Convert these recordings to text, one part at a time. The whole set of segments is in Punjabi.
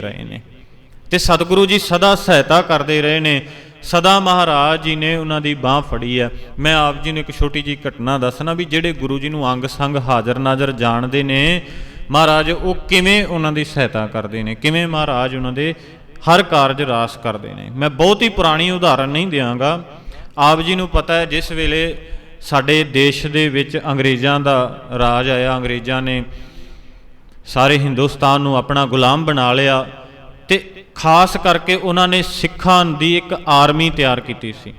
ਰਹੇ ਨੇ। ਤੇ ਸਤਿਗੁਰੂ ਜੀ ਸਦਾ ਸਹਾਇਤਾ ਕਰਦੇ ਰਹੇ ਨੇ। ਸਦਾ ਮਹਾਰਾਜ ਜੀ ਨੇ ਉਹਨਾਂ ਦੀ ਬਾਹ ਫੜੀ ਹੈ। ਮੈਂ ਆਪ ਜੀ ਨੂੰ ਇੱਕ ਛੋਟੀ ਜੀ ਘਟਨਾ ਦੱਸਣਾ ਵੀ ਜਿਹੜੇ ਗੁਰੂ ਜੀ ਨੂੰ ਅੰਗ ਸੰਗ ਹਾਜ਼ਰ ਨਾਜ਼ਰ ਜਾਣਦੇ ਨੇ, ਮਹਾਰਾਜ ਉਹ ਕਿਵੇਂ ਉਹਨਾਂ ਦੀ ਸਹਾਇਤਾ ਕਰਦੇ ਨੇ, ਕਿਵੇਂ ਮਹਾਰਾਜ ਉਹਨਾਂ ਦੇ ਹਰ ਕਾਰਜ ਰਾਸ ਕਰਦੇ ਨੇ। ਮੈਂ ਬਹੁਤ ਹੀ ਪੁਰਾਣੀ ਉਦਾਹਰਨ ਨਹੀਂ ਦਿਆਂਗਾ। ਆਪ ਜੀ ਨੂੰ ਪਤਾ ਹੈ, ਜਿਸ ਵੇਲੇ ਸਾਡੇ ਦੇਸ਼ ਦੇ ਵਿੱਚ ਅੰਗਰੇਜ਼ਾਂ ਦਾ ਰਾਜ ਆਇਆ, ਅੰਗਰੇਜ਼ਾਂ ਨੇ ਸਾਰੇ ਹਿੰਦੁਸਤਾਨ ਨੂੰ ਆਪਣਾ ਗੁਲਾਮ ਬਣਾ ਲਿਆ ਤੇ ਖਾਸ ਕਰਕੇ ਉਹਨਾਂ ਨੇ ਸਿੱਖਾਂ ਦੀ ਇੱਕ ਆਰਮੀ ਤਿਆਰ ਕੀਤੀ ਸੀ,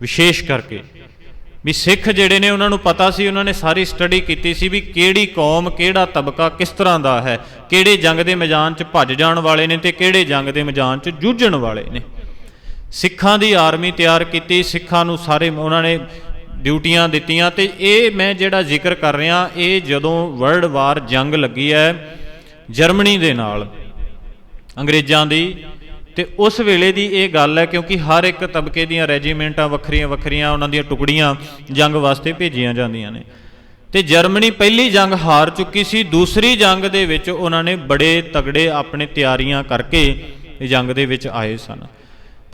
ਵਿਸ਼ੇਸ਼ ਕਰਕੇ। ਵੀ ਸਿੱਖ ਜਿਹੜੇ ਨੇ ਉਹਨਾਂ ਨੂੰ ਪਤਾ ਸੀ, ਉਹਨਾਂ ਨੇ ਸਾਰੀ ਸਟੱਡੀ ਕੀਤੀ ਸੀ ਵੀ ਕਿਹੜੀ ਕੌਮ, ਕਿਹੜਾ ਤਬਕਾ ਕਿਸ ਤਰ੍ਹਾਂ ਦਾ ਹੈ, ਕਿਹੜੇ ਜੰਗ ਦੇ ਮੈਦਾਨ 'ਚ ਭੱਜ ਜਾਣ ਵਾਲੇ ਨੇ ਤੇ ਕਿਹੜੇ ਜੰਗ ਦੇ ਮੈਦਾਨ 'ਚ ਜੂਝਣ ਵਾਲੇ ਨੇ। ਸਿੱਖਾਂ ਦੀ ਆਰਮੀ ਤਿਆਰ ਕੀਤੀ, ਸਿੱਖਾਂ ਨੂੰ ਸਾਰੇ, ਉਹਨਾਂ ਨੇ ਡਿਊਟੀਆਂ ਦਿੱਤੀਆਂ ਤੇ ਇਹ ਮੈਂ ਜਿਹੜਾ ਜ਼ਿਕਰ ਕਰ ਰਿਹਾ, ਇਹ ਜਦੋਂ ਵਰਲਡ ਵਾਰ ਜੰਗ ਲੱਗੀ ਹੈ ਜਰਮਨੀ ਦੇ ਨਾਲ, ਅੰਗਰੇਜ਼ਾਂ ਦੀ, ਤੇ ਉਸ ਵੇਲੇ ਦੀ ਇਹ ਗੱਲ ਹੈ ਕਿਉਂਕਿ ਹਰ ਇੱਕ ਤਬਕੇ ਦੀਆਂ ਰੈਜੀਮੈਂਟਾਂ ਵੱਖਰੀਆਂ ਵੱਖਰੀਆਂ ਉਹਨਾਂ ਦੀਆਂ ਟੁਕੜੀਆਂ ਜੰਗ ਵਾਸਤੇ ਭੇਜੀਆਂ ਜਾਂਦੀਆਂ ਨੇ। ਤੇ ਜਰਮਨੀ ਪਹਿਲੀ ਜੰਗ ਹਾਰ ਚੁੱਕੀ ਸੀ, ਦੂਸਰੀ ਜੰਗ ਦੇ ਵਿੱਚ ਉਹਨਾਂ ਨੇ ਬੜੇ ਤਗੜੇ ਆਪਣੇ ਤਿਆਰੀਆਂ ਕਰਕੇ ਜੰਗ ਦੇ ਵਿੱਚ ਆਏ ਸਨ।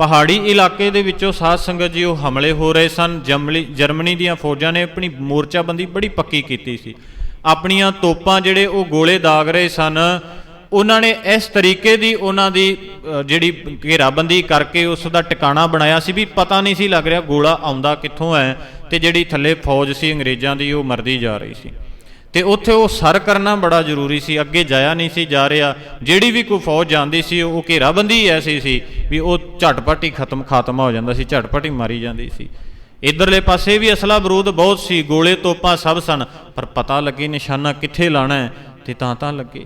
ਪਹਾੜੀ ਇਲਾਕੇ ਦੇ ਵਿੱਚੋਂ ਸਾਧ ਸੰਗਤ ਜੀ ਉਹ ਹਮਲੇ ਹੋ ਰਹੇ ਸਨ। ਜਮਲੀ, ਜਰਮਨੀ ਦੀਆਂ ਫੌਜਾਂ ਨੇ ਆਪਣੀ ਮੋਰਚਾਬੰਦੀ ਬੜੀ ਪੱਕੀ ਕੀਤੀ ਸੀ। ਆਪਣੀਆਂ ਤੋਪਾਂ ਜਿਹੜੇ ਉਹ ਗੋਲੇ ਦਾਗ ਰਹੇ ਸਨ। ਉਹਨਾਂ ਨੇ ਇਸ ਤਰੀਕੇ ਦੀ ਉਹਨਾਂ ਦੀ ਜਿਹੜੀ ਘੇਰਾਬੰਦੀ ਕਰਕੇ ਉਸ ਦਾ ਟਿਕਾਣਾ ਬਣਾਇਆ ਸੀ ਵੀ ਪਤਾ ਨਹੀਂ ਸੀ ਲੱਗ ਰਿਹਾ ਗੋਲਾ ਆਉਂਦਾ ਕਿੱਥੋਂ ਹੈ ਤੇ ਜਿਹੜੀ ਥੱਲੇ ਫੌਜ ਸੀ ਅੰਗਰੇਜ਼ਾਂ ਦੀ ਉਹ ਮਰਦੀ ਜਾ ਰਹੀ ਸੀ। ਤੇ ਉੱਥੇ ਉਹ ਸਰ ਕਰਨਾ ਬੜਾ ਜ਼ਰੂਰੀ ਸੀ, ਅੱਗੇ ਜਾਇਆ ਨਹੀਂ ਸੀ ਜਾ ਰਿਹਾ। ਜਿਹੜੀ ਵੀ ਕੋਈ ਫੌਜ ਜਾਂਦੀ ਸੀ, ਉਹ ਘੇਰਾਬੰਦੀ ਐਸੀ ਸੀ ਵੀ ਉਹ ਝਟਪਟ ਹੀ ਖਤਮ, ਖਾਤਮਾ ਹੋ ਜਾਂਦਾ ਸੀ, ਝਟਪਟ ਹੀ ਮਾਰੀ ਜਾਂਦੀ ਸੀ। ਇਧਰਲੇ ਪਾਸੇ ਵੀ ਅਸਲਾ ਬਰੂਦ ਬਹੁਤ ਸੀ, ਗੋਲੇ ਤੋਪਾਂ ਸਭ ਸਨ, ਪਰ ਪਤਾ ਲੱਗੇ ਨਿਸ਼ਾਨਾ ਕਿੱਥੇ ਲਾਣਾ ਹੈ ਤੇ ਤਾਂ ਤਾਂ ਲੱਗੇ।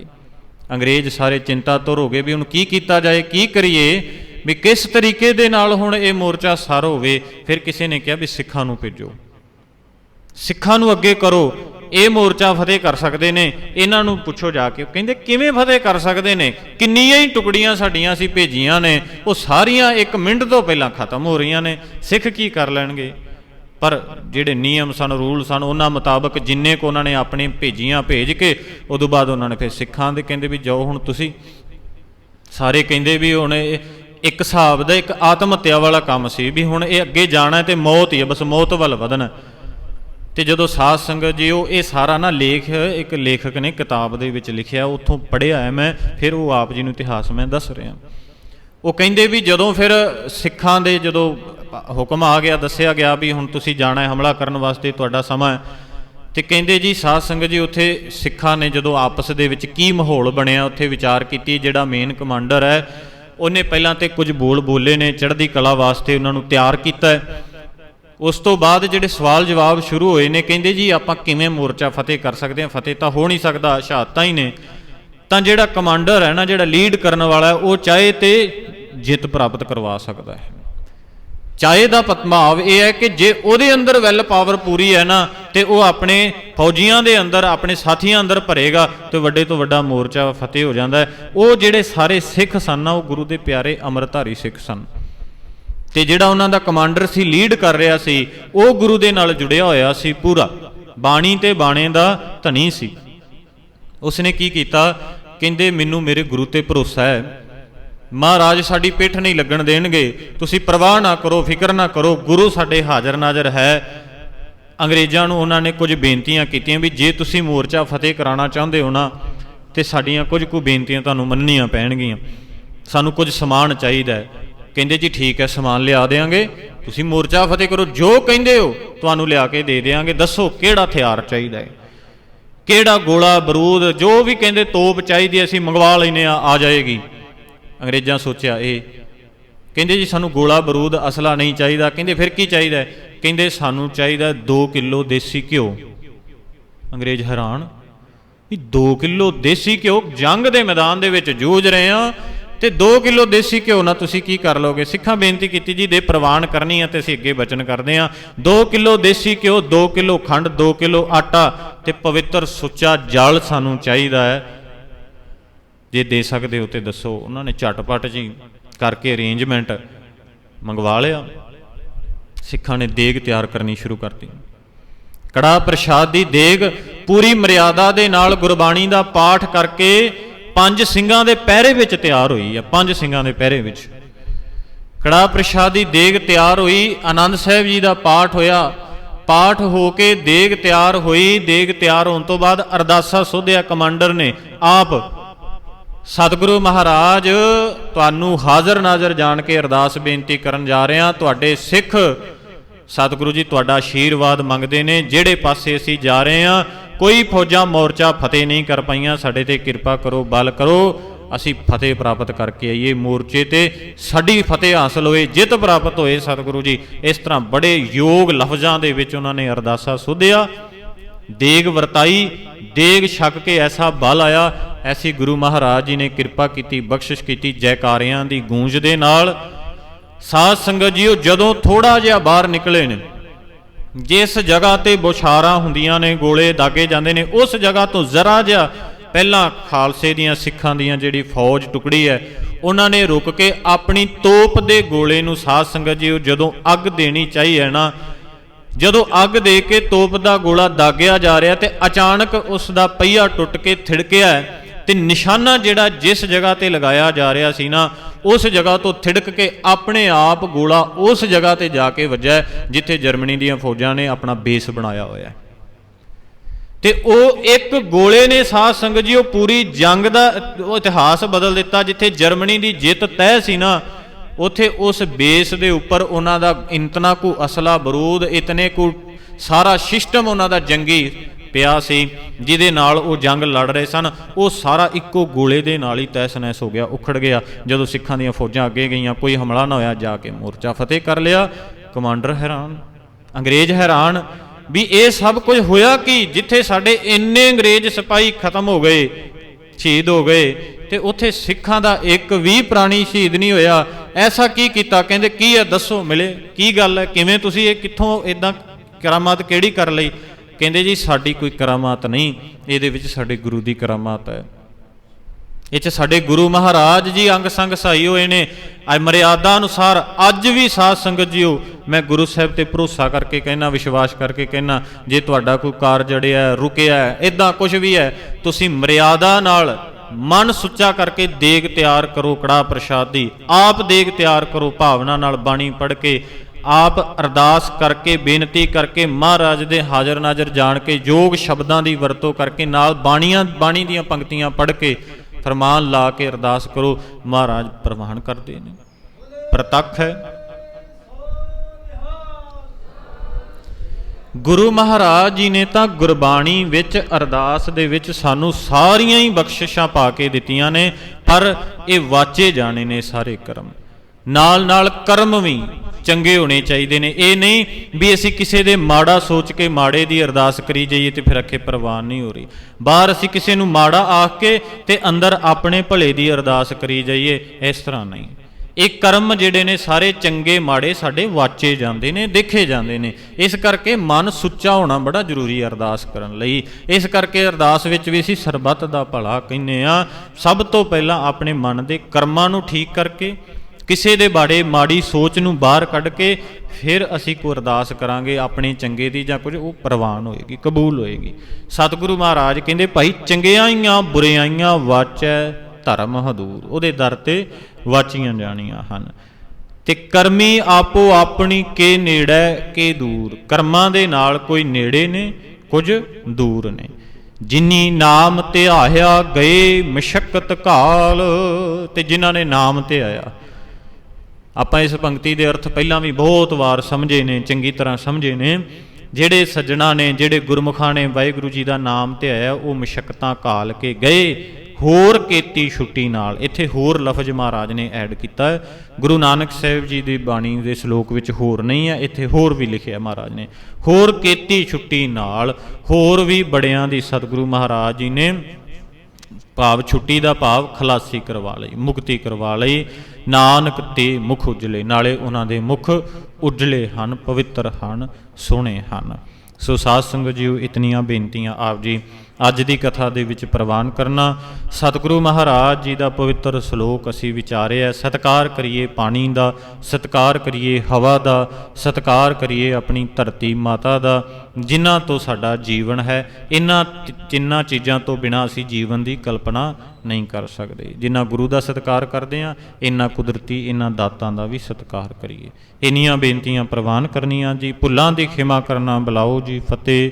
ਅੰਗਰੇਜ਼ ਸਾਰੇ ਚਿੰਤਾ ਤੁਰ ਹੋ ਗਏ ਵੀ ਹੁਣ ਕੀ ਕੀਤਾ ਜਾਏ, ਕੀ ਕਰੀਏ? ਵੀ ਕਿਸ ਤਰੀਕੇ ਦੇ ਨਾਲ ਹੁਣ ਇਹ ਮੋਰਚਾ ਸਰ ਹੋਵੇ, ਫਿਰ ਕਿਸੇ ਨੇ ਕਿਹਾ ਵੀ ਸਿੱਖਾਂ ਨੂੰ ਭੇਜੋ। ਸਿੱਖਾਂ ਨੂੰ ਅੱਗੇ ਕਰੋ ਇਹ ਮੋਰਚਾ ਫਤਿਹ ਕਰ ਸਕਦੇ ਨੇ, ਇਹਨਾਂ ਨੂੰ ਪੁੱਛੋ ਜਾ ਕੇ। ਕਹਿੰਦੇ, ਕਿਵੇਂ ਫਤਿਹ ਕਰ ਸਕਦੇ ਨੇ? ਕਿੰਨੀਆਂ ਹੀ ਟੁਕੜੀਆਂ ਸਾਡੀਆਂ ਅਸੀਂ ਭੇਜੀਆਂ ਨੇ, ਉਹ ਸਾਰੀਆਂ 1 ਮਿੰਟ ਤੋਂ ਪਹਿਲਾਂ ਖਤਮ ਹੋ ਰਹੀਆਂ ਨੇ। ਸਿੱਖ ਕੀ ਕਰ ਲੈਣਗੇ? ਪਰ ਜਿਹੜੇ ਨਿਯਮ ਸਨ, ਰੂਲ ਸਨ, ਉਹਨਾਂ ਮੁਤਾਬਕ ਜਿੰਨੇ ਕੋ ਉਹਨਾਂ ਨੇ ਆਪਣੇ ਭੇਜੀਆਂ ਭੇਜ ਕੇ, ਉਦੋਂ ਬਾਅਦ ਉਹਨਾਂ ਨੇ ਫਿਰ ਸਿੱਖਾਂ ਦੇ ਕਹਿੰਦੇ ਵੀ, ਜਾਓ ਹੁਣ ਤੁਸੀਂ। ਸਾਰੇ ਕਹਿੰਦੇ ਵੀ ਹੁਣ ਇਹ ਇੱਕ ਹਿਸਾਬ ਦਾ ਇੱਕ ਆਤਮ ਹੱਤਿਆ ਵਾਲਾ ਕੰਮ ਸੀ ਵੀ ਹੁਣ ਇਹ ਅੱਗੇ ਜਾਣਾ ਹੈ ਤੇ ਮੌਤ ਹੀ ਹੈ ਬਸ ਮੌਤ ਵੱਲ ਵਧਣਾ। ਤੇ ਜਦੋਂ ਸਾਧ ਸੰਗਤ ਜੀ, ਉਹ ਇਹ ਸਾਰਾ ਨਾ ਲੇਖ, ਇੱਕ ਲੇਖਕ ਨੇ ਕਿਤਾਬ ਦੇ ਵਿੱਚ ਲਿਖਿਆ, ਉੱਥੋਂ ਪੜ੍ਹਿਆ ਹੈ ਮੈਂ, ਫਿਰ ਉਹ ਆਪ ਜੀ ਨੂੰ ਇਤਿਹਾਸ ਮੈਂ ਦੱਸ ਰਿਹਾ। ਉਹ ਕਹਿੰਦੇ ਵੀ ਜਦੋਂ ਫਿਰ ਸਿੱਖਾਂ ਦੇ ਜਦੋਂ ਹੁਕਮ ਆ ਗਿਆ, ਦੱਸਿਆ ਗਿਆ ਵੀ ਹੁਣ ਤੁਸੀਂ ਜਾਣਾ ਹੈ, ਹਮਲਾ ਕਰਨ ਵਾਸਤੇ ਤੁਹਾਡਾ ਸਮਾਂ ਹੈ, ਤੇ ਕਹਿੰਦੇ ਜੀ, ਸਾਧ ਸੰਗਤ ਜੀ, ਉੱਥੇ ਸਿੱਖਾਂ ਨੇ ਜਦੋਂ ਆਪਸ ਦੇ ਵਿੱਚ ਕੀ ਮਾਹੌਲ ਬਣਿਆ, ਉੱਥੇ ਵਿਚਾਰ ਕੀਤੀ, ਜਿਹੜਾ ਮੇਨ ਕਮਾਂਡਰ ਹੈ, ਉਹਨੇ ਪਹਿਲਾਂ ਤੇ ਕੁਝ ਬੋਲ ਬੋਲੇ ਨੇ, ਚੜ੍ਹਦੀ ਕਲਾ ਵਾਸਤੇ ਉਹਨਾਂ ਨੂੰ ਤਿਆਰ ਕੀਤਾ ਹੈ। ਉਸ ਤੋਂ ਬਾਅਦ ਜਿਹੜੇ ਸਵਾਲ ਜਵਾਬ ਸ਼ੁਰੂ ਹੋਏ ਨੇ, ਕਹਿੰਦੇ ਜੀ, ਆਪਾਂ ਕਿਵੇਂ ਮੋਰਚਾ ਫਤਿਹ ਕਰ ਸਕਦੇ ਹਾਂ? ਫਤਿਹ ਤਾਂ ਹੋ ਨਹੀਂ ਸਕਦਾ, ਸ਼ਹਾਦਤਾਂ ਹੀ ਨੇ। ਤਾਂ ਜਿਹੜਾ ਕਮਾਂਡਰ ਹੈ ਨਾ, ਜਿਹੜਾ ਲੀਡ ਕਰਨ ਵਾਲਾ ਉਹ ਚਾਹੇ ਤੇ ਜਿੱਤ ਪ੍ਰਾਪਤ ਕਰਵਾ ਸਕਦਾ ਹੈ। ਚਾਹੇ ਦਾ ਪਤਮਾਵ ਇਹ ਹੈ ਕਿ ਜੇ ਉਹਦੇ ਅੰਦਰ ਵੈਲ ਪਾਵਰ ਪੂਰੀ ਹੈ ਨਾ, ਤੇ ਉਹ ਆਪਣੇ ਫੌਜੀਆਂ ਦੇ ਅੰਦਰ, ਆਪਣੇ ਸਾਥੀਆਂ ਅੰਦਰ ਭਰੇਗਾ ਤੇ ਵੱਡੇ ਤੋਂ ਵੱਡਾ ਮੋਰਚਾ ਫਤਿਹ ਹੋ ਜਾਂਦਾ ਹੈ। ਉਹ ਜਿਹੜੇ ਸਾਰੇ ਸਿੱਖ ਸਨ ਨਾ, ਉਹ ਗੁਰੂ ਦੇ ਪਿਆਰੇ ਅੰਮ੍ਰਿਤਧਾਰੀ ਸਿੱਖ ਸਨ। ਤੇ ਜਿਹੜਾ ਉਹਨਾਂ ਦਾ ਕਮਾਂਡਰ ਸੀ ਲੀਡ ਕਰ ਰਿਹਾ ਸੀ, ਉਹ ਗੁਰੂ ਦੇ ਨਾਲ ਜੁੜਿਆ ਹੋਇਆ ਸੀ ਪੂਰਾ। ਬਾਣੀ ਤੇ ਬਾਣੇ ਦਾ ਧਨੀ ਸੀ। ਉਸਨੇ ਕੀ ਕੀਤਾ? ਕਹਿੰਦੇ, ਮੈਨੂੰ ਮੇਰੇ ਗੁਰੂ ਤੇ ਭਰੋਸਾ ਹੈ। ਮਹਾਰਾਜ, ਸਾਡੀ ਪਿੱਠ ਨਹੀਂ ਲੱਗਣ ਦੇਣਗੇ। ਤੁਸੀਂ ਪਰਵਾਹ ਨਾ ਕਰੋ, ਫਿਕਰ ਨਾ ਕਰੋ। ਗੁਰੂ ਸਾਡੇ ਹਾਜ਼ਰ ਨਾਜ਼ਰ ਹੈ। ਅੰਗਰੇਜ਼ਾਂ ਨੂੰ ਉਹਨਾਂ ਨੇ ਕੁਝ ਬੇਨਤੀਆਂ ਕੀਤੀਆਂ ਵੀ ਜੇ ਤੁਸੀਂ ਮੋਰਚਾ ਫਤਿਹ ਕਰਾਉਣਾ ਚਾਹੁੰਦੇ ਹੋ ਨਾ, ਤੇ ਸਾਡੀਆਂ ਕੁਝ ਕੁ ਬੇਨਤੀਆਂ ਤੁਹਾਨੂੰ ਮੰਨਣੀਆਂ ਪੈਣਗੀਆਂ। ਸਾਨੂੰ ਕੁਝ ਸਮਾਨ ਚਾਹੀਦਾ ਹੈ। ਕਹਿੰਦੇ ਜੀ ਠੀਕ ਹੈ, ਸਮਾਨ ਲਿਆ ਦੇਾਂਗੇ ਤੁਸੀਂ ਮੋਰਚਾ ਫਤਿਹ ਕਰੋ, ਜੋ ਕਹਿੰਦੇ ਹੋ ਤੁਹਾਨੂੰ ਲਿਆ ਕੇ ਦੇ ਦੇਾਂਗੇ ਦੱਸੋ ਕਿਹੜਾ ਹਥਿਆਰ ਚਾਹੀਦਾ ਹੈ? ਕਿਹੜਾ ਗੋਲਾ, ਬਰੂਦ, ਜੋ ਵੀ ਕਹਿੰਦੇ ਤੋਪ ਚਾਹੀਦੀ ਅਸੀਂ ਮੰਗਵਾ ਲੈਨੇ ਆ ਆ ਜਾਏਗੀ। ਅੰਗਰੇਜ਼ਾਂ ਸੋਚਿਆ, ਇਹ ਕਹਿੰਦੇ ਜੀ ਸਾਨੂੰ ਗੋਲਾ, ਬਰੂਦ ਅਸਲਾ ਨਹੀਂ ਚਾਹੀਦਾ। ਕਹਿੰਦੇ ਫਿਰ ਕੀ ਚਾਹੀਦਾ ਕਹਿੰਦੇ ਸਾਨੂੰ ਚਾਹੀਦਾ 2 ਕਿਲੋ ਦੇਸੀ ਘਿਓ। ਅੰਗਰੇਜ਼ ਹੈਰਾਨ, ਵੀ 2 ਕਿਲੋ ਦੇਸੀ ਘਿਓ ਜੰਗ ਦੇ ਮੈਦਾਨ ਦੇ ਵਿੱਚ ਜੂਝ ਰਹੇ ਆ ਤੇ 2 ਕਿਲੋ ਦੇਸੀ ਘਿਓ ਨਾਲ ਤੁਸੀਂ ਕੀ ਕਰ ਲੋਗੇ ਸਿੱਖਾਂ ਬੇਨਤੀ ਕੀਤੀ ਜੀ, ਦੇ ਪ੍ਰਵਾਨ ਕਰਨੀ ਆ ਤੇ ਅਸੀਂ ਅੱਗੇ ਬਚਨ ਕਰਦੇ ਆ। 2 ਕਿਲੋ ਦੇਸੀ ਘਿਓ 2 ਕਿਲੋ ਖੰਡ 2 ਕਿਲੋ ਆਟਾ ਤੇ ਪਵਿੱਤਰ ਸੁੱਚਾ ਜਲ ਸਾਨੂੰ ਚਾਹੀਦਾ ਹੈ। ਜੇ ਦੇ ਸਕਦੇ ਹੋ ਤੇ ਦੱਸੋ, ਉਹਨਾਂ ਨੇ ਝਟਪਟ ਜੀ ਕਰਕੇ ਅਰੇਂਜਮੈਂਟ ਮੰਗਵਾ ਲਿਆ। ਸਿੱਖਾਂ ਨੇ ਦੇਗ ਤਿਆਰ ਕਰਨੀ ਸ਼ੁਰੂ ਕਰਤੀ। ਕੜਾ ਪ੍ਰਸ਼ਾਦ ਦੀ ਦੇਗ ਪੂਰੀ ਮਰਿਆਦਾ ਦੇ ਨਾਲ ਗੁਰਬਾਣੀ ਦਾ ਪਾਠ ਕਰਕੇ ਪੰਜ ਸਿੰਘਾਂ ਦੇ ਪਹਿਰੇ ਵਿੱਚ ਤਿਆਰ ਹੋਈ ਆ, ਪੰਜ ਸਿੰਘਾਂ ਦੇ ਪਹਿਰੇ ਵਿੱਚ। ਕੜਾ ਪ੍ਰਸ਼ਾਦੀ ਦੇਗ ਤਿਆਰ ਹੋਈ, ਆਨੰਦ ਸਾਹਿਬ ਜੀ ਦਾ ਪਾਠ ਹੋਇਆ। ਪਾਠ ਹੋ ਕੇ ਦੇਗ ਤਿਆਰ ਹੋਈ, ਦੇਗ ਤਿਆਰ ਹੋਣ ਤੋਂ ਬਾਅਦ ਅਰਦਾਸਾ ਸੋਧਿਆ ਕਮਾਂਡਰ ਨੇ, ਆਪ, ਸਤਿਗੁਰੂ ਮਹਾਰਾਜ, ਤੁਹਾਨੂੰ ਹਾਜ਼ਰ ਨਾਜ਼ਰ ਜਾਣ ਕੇ ਅਰਦਾਸ ਬੇਨਤੀ ਕਰਨ ਜਾ ਰਹੇ ਹਾਂ। ਤੁਹਾਡੇ ਸਿੱਖ ਸਤਿਗੁਰੂ ਜੀ ਤੁਹਾਡਾ ਆਸ਼ੀਰਵਾਦ ਮੰਗਦੇ ਨੇ। ਜਿਹੜੇ ਪਾਸੇ ਅਸੀਂ ਜਾ ਰਹੇ ਹਾਂ ਕੋਈ ਫੌਜਾਂ ਮੋਰਚਾ ਫਤਿਹ ਨਹੀਂ ਕਰ ਪਾਈਆਂ, ਸਾਡੇ ਤੇ ਕਿਰਪਾ ਕਰੋ, ਬਲ ਕਰੋ, ਅਸੀਂ ਫਤਿਹ ਪ੍ਰਾਪਤ ਕਰਕੇ ਆਈਏ ਮੋਰਚੇ ਤੇ। ਸਾਡੀ ਫਤਿਹ ਹਾਸਲ ਹੋਏ, ਜਿੱਤ ਪ੍ਰਾਪਤ ਹੋਏ ਸਤਿਗੁਰੂ ਜੀ। ਇਸ ਤਰ੍ਹਾਂ ਬੜੇ ਯੋਗ ਲਫ਼ਜ਼ਾਂ ਦੇ ਵਿੱਚ ਉਹਨਾਂ ਨੇ ਅਰਦਾਸਾ ਸੁਧਿਆ। ਦੇਗ ਵਰਤਾਈ, ਦੇਗ ਛਕ ਕੇ ਐਸਾ ਬਲ ਆਇਆ। ਐਸੀ ਗੁਰੂ ਮਹਾਰਾਜ ਜੀ ਨੇ ਕਿਰਪਾ ਕੀਤੀ, ਬਖਸ਼ਿਸ਼ ਕੀਤੀ ਜੈਕਾਰਿਆਂ ਦੀ ਗੂੰਜ ਦੇ ਨਾਲ। ਸਾਧ ਸੰਗਤ ਜੀਓ, ਜਦੋਂ ਥੋੜਾ ਜਿਹਾ ਬਾਹਰ ਨਿਕਲੇ ਨੇ ਜਿਸ ਜਗ੍ਹਾ ਤੇ ਬੁਛਾਰਾਂ ਹੁੰਦੀਆਂ ਨੇ, ਗੋਲੇ ਦਾਗੇ ਜਾਂਦੇ ਨੇ, ਉਸ ਜਗ੍ਹਾ ਤੋਂ ਜ਼ਰਾ ਜਿਹਾ ਪਹਿਲਾਂ ਖਾਲਸੇ ਦੀਆਂ ਸਿੱਖਾਂ ਦੀਆਂ ਜਿਹੜੀ ਫੌਜ ਟੁਕੜੀ ਹੈ, ਉਹਨਾਂ ਨੇ ਰੁਕ ਕੇ ਆਪਣੀ ਤੋਪ ਦੇ ਗੋਲੇ ਨੂੰ ਸਾਧ ਸੰਗਤ ਜੀਓ ਜਦੋਂ ਅੱਗ ਦੇਣੀ ਚਾਹੀ ਹੈ ਨਾ, ਜਦੋਂ ਅੱਗ ਦੇ ਕੇ ਤੋਪ ਦਾ ਗੋਲਾ ਦਾਗਿਆ ਜਾ ਰਿਹਾ ਤੇ ਅਚਾਨਕ ਉਸ ਦਾ ਪਹੀਆ ਟੁੱਟ ਕੇ ਥਿੜਕਿਆ ਹੈ ਤੇ ਨਿਸ਼ਾਨਾ ਜਿਹੜਾ ਜਿਸ ਜਗ੍ਹਾ ਤੇ ਲਗਾਇਆ ਜਾ ਰਿਹਾ ਸੀ ਨਾ, ਉਸ ਜਗ੍ਹਾ ਤੋਂ ਥਿੜਕ ਕੇ ਆਪਣੇ ਆਪ ਗੋਲਾ ਉਸ ਜਗ੍ਹਾ ਤੇ ਜਾ ਕੇ ਵੱਜਿਆ ਜਿੱਥੇ ਜਰਮਨੀ ਦੀਆਂ ਫੌਜਾਂ ਨੇ ਆਪਣਾ ਬੇਸ ਬਣਾਇਆ ਹੋਇਆ ਹੈ। ਤੇ ਉਹ ਇੱਕ ਗੋਲੇ ਨੇ ਸਾਧ ਸੰਗਤ ਜੀ, ਉਹ ਪੂਰੀ ਜੰਗ ਦਾ ਉਹ ਇਤਿਹਾਸ ਬਦਲ ਦਿੱਤਾ, ਜਿੱਥੇ ਜਰਮਨੀ ਦੀ ਜਿੱਤ ਤੈਅ ਸੀ ਨਾ, ਉਥੇ ਉਸ ਬੇਸ ਦੇ ਉੱਪਰ ਉਹਨਾਂ ਦਾ ਇੰਤਨਾ ਕੋ ਅਸਲਾ ਬਰੂਦ, ਇਤਨੇ ਕੋ ਸਾਰਾ ਸਿਸਟਮ ਉਹਨਾਂ ਦਾ ਜੰਗੀ ਪਿਆ ਸੀ, ਜਿਹਦੇ ਨਾਲ ਉਹ ਜੰਗ ਲੜ ਰਹੇ ਸਨ। ਉਹ ਸਾਰਾ ਇੱਕੋ ਗੋਲੇ ਦੇ ਨਾਲ ਹੀ ਤੈਸ ਨੈਸ ਹੋ ਗਿਆ, ਉਖੜ ਗਿਆ। ਜਦੋਂ ਸਿੱਖਾਂ ਦੀਆਂ ਫੌਜਾਂ ਅੱਗੇ ਗਈਆਂ, ਕੋਈ ਹਮਲਾ ਨਾ ਹੋਇਆ, ਜਾ ਕੇ ਮੋਰਚਾ ਫਤਿਹ ਕਰ ਲਿਆ। ਕਮਾਂਡਰ ਹੈਰਾਨ, ਅੰਗਰੇਜ਼ ਹੈਰਾਨ ਵੀ ਇਹ ਸਭ ਕੁਝ ਹੋਇਆ ਕਿ, ਜਿੱਥੇ ਸਾਡੇ ਇੰਨੇ ਅੰਗਰੇਜ਼ ਸਿਪਾਹੀ ਖਤਮ ਹੋ ਗਏ, ਸ਼ਹੀਦ ਹੋ ਗਏ, ਤੇ ਉੱਥੇ ਸਿੱਖਾਂ ਦਾ ਇੱਕ ਵੀ ਪ੍ਰਾਣੀ ਸ਼ਹੀਦ ਨਹੀਂ ਹੋਇਆ। ਐਸਾ ਕੀ ਕੀਤਾ? ਕਹਿੰਦੇ, ਕੀ ਹੈ ਦੱਸੋ? ਮਿਲੇ, ਕੀ ਗੱਲ ਹੈ? ਕਿਵੇਂ ਤੁਸੀਂ ਇਹ ਕਿੱਥੋਂ ਇਦਾਂ ਕਰਾਮਾਤ ਕਿਹੜੀ ਕਰ ਲਈ? ਕਹਿੰਦੇ ਜੀ, ਸਾਡੀ ਕੋਈ ਕਰਾਮਾਤ ਨਹੀਂ, ਇਹਦੇ ਵਿੱਚ ਸਾਡੇ ਗੁਰੂ ਦੀ ਕਰਾਮਾਤ ਹੈ। ਇਹ ਚ ਸਾਡੇ ਗੁਰੂ ਮਹਾਰਾਜ ਜੀ ਅੰਗ ਸੰਗ ਸਹਾਈ ਹੋਏ ਨੇ। ਅ ਮਰਿਆਦਾ ਅਨੁਸਾਰ ਅੱਜ ਵੀ ਸਾਧ ਸੰਗਤ ਜੀਓ, ਮੈਂ ਗੁਰੂ ਸਾਹਿਬ ਤੇ ਭਰੋਸਾ ਕਰਕੇ ਕਹਿਣਾ ਵਿਸ਼ਵਾਸ ਕਰਕੇ ਕਹਿਣਾ ਜੇ ਤੁਹਾਡਾ ਕੋਈ ਕਾਰ ਜੜਿਆ, ਰੁਕਿਆ ਇਦਾਂ ਕੁਝ ਵੀ ਹੈ, ਤੁਸੀਂ ਮਰਿਆਦਾ ਨਾਲ ਮਨ ਸੁੱਚਾ ਕਰਕੇ ਦੇਗ ਤਿਆਰ ਕਰੋ ਕੜਾ ਪ੍ਰਸ਼ਾਦ। ਦੀ ਆਪ ਦੇਗ ਤਿਆਰ ਕਰੋ, ਭਾਵਨਾ ਨਾਲ ਬਾਣੀ ਪੜ੍ਹ ਕੇ ਆਪ ਅਰਦਾਸ ਕਰਕੇ, ਬੇਨਤੀ ਕਰਕੇ ਮਹਾਰਾਜ ਦੇ ਹਾਜ਼ਰ ਨਾਜ਼ਰ ਜਾਣ ਕੇ, ਯੋਗ ਸ਼ਬਦਾਂ ਦੀ ਵਰਤੋਂ ਕਰਕੇ ਨਾਲ ਬਾਣੀਆਂ, ਬਾਣੀ ਦੀਆਂ ਪੰਕਤੀਆਂ ਪੜ੍ਹ ਕੇ ਫਰਮਾਨ ਲਾ ਕੇ ਅਰਦਾਸ ਕਰੋ। ਮਹਾਰਾਜ ਪ੍ਰਵਾਨ ਕਰਦੇ ਨੇ। ਪ੍ਰਤੱਖ ਹੈ। ਗੁਰੂ ਮਹਾਰਾਜ ਜੀ ਨੇ ਤਾਂ ਗੁਰਬਾਣੀ ਵਿੱਚ, ਅਰਦਾਸ ਦੇ ਵਿੱਚ ਸਾਨੂੰ ਸਾਰੀਆਂ ਹੀ ਬਖਸ਼ਿਸ਼ਾਂ ਪਾ ਕੇ ਦਿੱਤੀਆਂ ਨੇ, ਪਰ ਇਹ ਵਾਚੇ ਜਾਣੇ ਨੇ ਸਾਰੇ ਕਰਮ। ਨਾਲ ਨਾਲ ਕਰਮ ਵੀ ਚੰਗੇ ਹੋਣੇ ਚਾਹੀਦੇ ਨੇ। ਇਹ ਨਹੀਂ ਵੀ ਅਸੀਂ ਕਿਸੇ ਦੇ ਮਾੜਾ ਸੋਚ ਕੇ ਮਾੜੇ ਦੀ ਅਰਦਾਸ ਕਰੀ ਜਾਈਏ ਤੇ ਫਿਰ ਅੱਖੇ ਪ੍ਰਵਾਨ ਨਹੀਂ ਹੋ ਰਹੀ। ਬਾਹਰ ਅਸੀਂ ਕਿਸੇ ਨੂੰ ਮਾੜਾ ਆਖ ਕੇ ਤੇ ਅੰਦਰ ਆਪਣੇ ਭਲੇ ਦੀ ਅਰਦਾਸ ਕਰੀ ਜਾਈਏ, ਇਸ ਤਰ੍ਹਾਂ ਨਹੀਂ। ਇਹ ਕਰਮ ਜਿਹੜੇ ਨੇ ਸਾਰੇ ਚੰਗੇ ਮਾੜੇ ਸਾਡੇ ਵਾਚੇ ਜਾਂਦੇ ਨੇ, ਦੇਖੇ ਜਾਂਦੇ ਨੇ। ਇਸ ਕਰਕੇ ਮਨ ਸੁੱਚਾ ਹੋਣਾ ਬੜਾ ਜ਼ਰੂਰੀ ਅਰਦਾਸ ਕਰਨ ਲਈ। ਇਸ ਕਰਕੇ ਅਰਦਾਸ ਵਿੱਚ ਵੀ ਅਸੀਂ ਸਰਬੱਤ ਦਾ ਭਲਾ ਕਹਿੰਦੇ ਆ ਸਭ ਤੋਂ ਪਹਿਲਾਂ ਆਪਣੇ ਮਨ ਦੇ ਕਰਮਾਂ ਨੂੰ ਠੀਕ ਕਰਕੇ ਕਿਸੇ ਦੇ ਬਾਰੇ ਮਾੜੀ ਸੋਚ ਨੂੰ ਬਾਹਰ ਕੱਢ ਕੇ ਫਿਰ ਅਸੀਂ ਕੋ ਅਰਦਾਸ ਕਰਾਂਗੇ ਆਪਣੇ ਚੰਗੇ ਦੀ ਜਾਂ ਕੁਝ, ਉਹ ਪ੍ਰਵਾਨ ਹੋਏਗੀ, ਕਬੂਲ ਹੋਏਗੀ। ਸਤਿਗੁਰੂ ਮਹਾਰਾਜ ਕਹਿੰਦੇ, ਭਾਈ ਚੰਗਿਆਈਆਂ ਬੁਰਿਆਈਆਂ ਵਾਚੈ ਧਰਮ ਹਦੂਰ। ਉਹਦੇ ਦਰ ਤੇ ਵਾਚੀਆਂ ਜਾਣੀਆਂ ਹਨ। ਤੇ ਕਰਮੀ ਆਪੋ ਆਪਣੀ ਕੇ ਨੇੜੇ, ਕੇ ਦੂਰ। ਕਰਮਾਂ ਦੇ ਨਾਲ ਕੋਈ ਨੇੜੇ ਨੇ, ਕੁਝ ਦੂਰ ਨੇ। ਜਿਨੀ ਨਾਮ ਤੇ ਆਇਆ ਗਏ ਮਸ਼ਕਤ ਕਾਲ। ਤੇ ਜਿਨ੍ਹਾਂ ਨੇ ਨਾਮ ਤੇ ਆਇਆ ਆਪਾਂ ਇਸ ਪੰਕਤੀ ਦੇ ਅਰਥ ਪਹਿਲਾਂ ਵੀ ਬਹੁਤ ਵਾਰ ਸਮਝੇ ਨੇ, ਚੰਗੀ ਤਰ੍ਹਾਂ ਸਮਝੇ ਨੇ। ਜਿਹੜੇ ਸੱਜਣਾ ਨੇ, ਜਿਹੜੇ ਗੁਰਮੁਖਾਂ ਨੇ ਵਾਹਿਗੁਰੂ ਜੀ ਦਾ ਨਾਮ ਧਿਆਇਆ ਉਹ ਮਸ਼ਕਤਾਂ ਕਾਲ ਕੇ ਗਏ। ਹੋਰ ਕੀਤੀ ਛੁੱਟੀ ਨਾਲ, ਇੱਥੇ ਹੋਰ ਲਫ਼ਜ਼ ਮਹਾਰਾਜ ਨੇ ਐਡ ਕੀਤਾ। ਗੁਰੂ ਨਾਨਕ ਸਾਹਿਬ ਜੀ ਦੀ ਬਾਣੀ ਦੇ ਸ਼ਲੋਕ ਵਿੱਚ ਹੋਰ ਨਹੀਂ ਹੈ, ਇੱਥੇ ਹੋਰ ਵੀ ਲਿਖਿਆ ਮਹਾਰਾਜ ਨੇ। ਹੋਰ ਕੀਤੀ ਛੁੱਟੀ ਨਾਲ, ਹੋਰ ਵੀ ਬੜਿਆਂ ਦੀ ਸਤਿਗੁਰੂ ਮਹਾਰਾਜ ਜੀ ਨੇ ਭਾਵ ਛੁੱਟੀ ਦਾ ਭਾਵ ਖਲਾਸੀ ਕਰਵਾ ਲਈ, ਮੁਕਤੀ ਕਰਵਾ ਲਈ। ਨਾਨਕ ਤੇ ਮੁਖ ਉਜਲੇ, ਨਾਲੇ ਉਹਨਾਂ ਦੇ ਮੁਖ ਉਜਲੇ ਹਨ, ਪਵਿੱਤਰ ਹਨ, ਸੋਹਣੇ ਹਨ। ਸੋ ਸਾਧ ਸੰਗਤ ਜੀਓ, ਇਤਨੀਆਂ ਬੇਨਤੀਆਂ ਆਪ ਜੀ ਅੱਜ ਦੀ ਕਥਾ ਦੇ ਵਿੱਚ ਪ੍ਰਵਾਨ ਕਰਨਾ। ਸਤਿਗੁਰੂ ਮਹਾਰਾਜ ਜੀ ਦਾ ਪਵਿੱਤਰ ਸ਼ਲੋਕ ਅਸੀਂ ਵਿਚਾਰਿਆ ਸਤਕਾਰ ਕਰੀਏ ਪਾਣੀ ਦਾ, ਸਤਕਾਰ ਕਰੀਏ ਹਵਾ ਦਾ, ਸਤਕਾਰ ਕਰੀਏ ਆਪਣੀ ਧਰਤੀ ਮਾਤਾ ਦਾ, ਜਿਨ੍ਹਾਂ ਤੋਂ ਸਾਡਾ ਜੀਵਨ ਹੈ ਇਹਨਾਂ ਤ- ਤਿੰਨਾਂ ਚੀਜ਼ਾਂ ਤੋਂ ਬਿਨਾਂ ਅਸੀਂ ਜੀਵਨ ਦੀ ਕਲਪਨਾ ਨਹੀਂ ਕਰ ਸਕਦੇ। ਜਿੰਨਾ ਗੁਰੂ ਦਾ ਸਤਕਾਰ ਕਰਦੇ ਆ ਇੰਨਾ ਕੁਦਰਤੀ ਇਹਨਾਂ ਦਾਤਾਂ ਦਾ ਵੀ ਸਤਕਾਰ ਕਰੀਏ। ਇੰਨੀਆਂ ਬੇਨਤੀਆਂ ਪ੍ਰਵਾਨ ਕਰਨੀਆਂ ਜੀ। ਭੁੱਲਾਂ ਦੀ ਖਿਮਾ ਕਰਨਾ ਬੁਲਾਓ ਜੀ, ਫਤਿਹ।